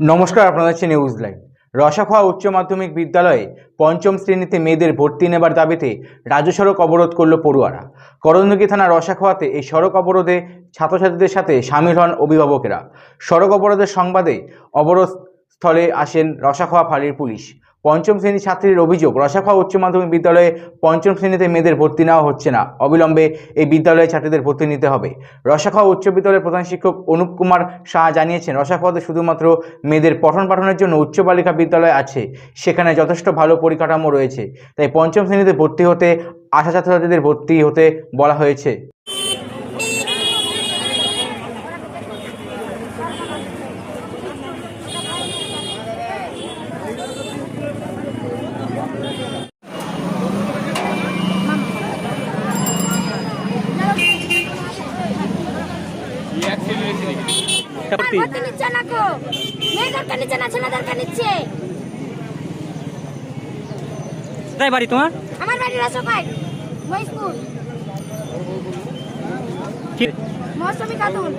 নমস্কার আপনাদের হচ্ছে নিউজ লাইভ রসাখোয়া উচ্চ মাধ্যমিক বিদ্যালয়ে পঞ্চম শ্রেণীতে মেয়েদের ভর্তি নেবার দাবিতে রাজ্য সড়ক অবরোধ করল পড়ুয়ারা। করণদিঘি থানা রসাখোয়াতে এই সড়ক অবরোধে ছাত্রছাত্রীদের সাথে সামিল হন অভিভাবকেরা। সড়ক অবরোধের সংবাদে অবরোধ স্থলে আসেন রসাখোয়া ফাঁড়ির পুলিশ। পঞ্চম শ্রেণির ছাত্রীর অভিযোগ, রসাখোয়া উচ্চ মাধ্যমিক বিদ্যালয়ে পঞ্চম শ্রেণীতে মেয়েদের ভর্তি নেওয়া হচ্ছে না। অবিলম্বে এই বিদ্যালয়ে ছাত্রীদের ভর্তি নিতে হবে। রসাখোয়া উচ্চ বিদ্যালয়ের প্রধান শিক্ষক অনুপ কুমার শাহ জানিয়েছেন, রসাখোয়াতে শুধুমাত্র মেয়েদের পঠন পাঠনের জন্য উচ্চ বালিকা বিদ্যালয় আছে। সেখানে যথেষ্ট ভালো পরিকাঠামো রয়েছে। তাই পঞ্চম শ্রেণীতে ভর্তি হতে আশা ছাত্রছাত্রীদের ভর্তি হতে বলা হয়েছে। নিচ্ছে না কো মেয়েদেরকে নিচ্ছে না ছেলেদেরকে নিচ্ছে। কোথায় বাড়ি তোমার? আমার বাড়ি রাসোকাই মহিষপুর মৌসুমী মৌসুমি খাতুন।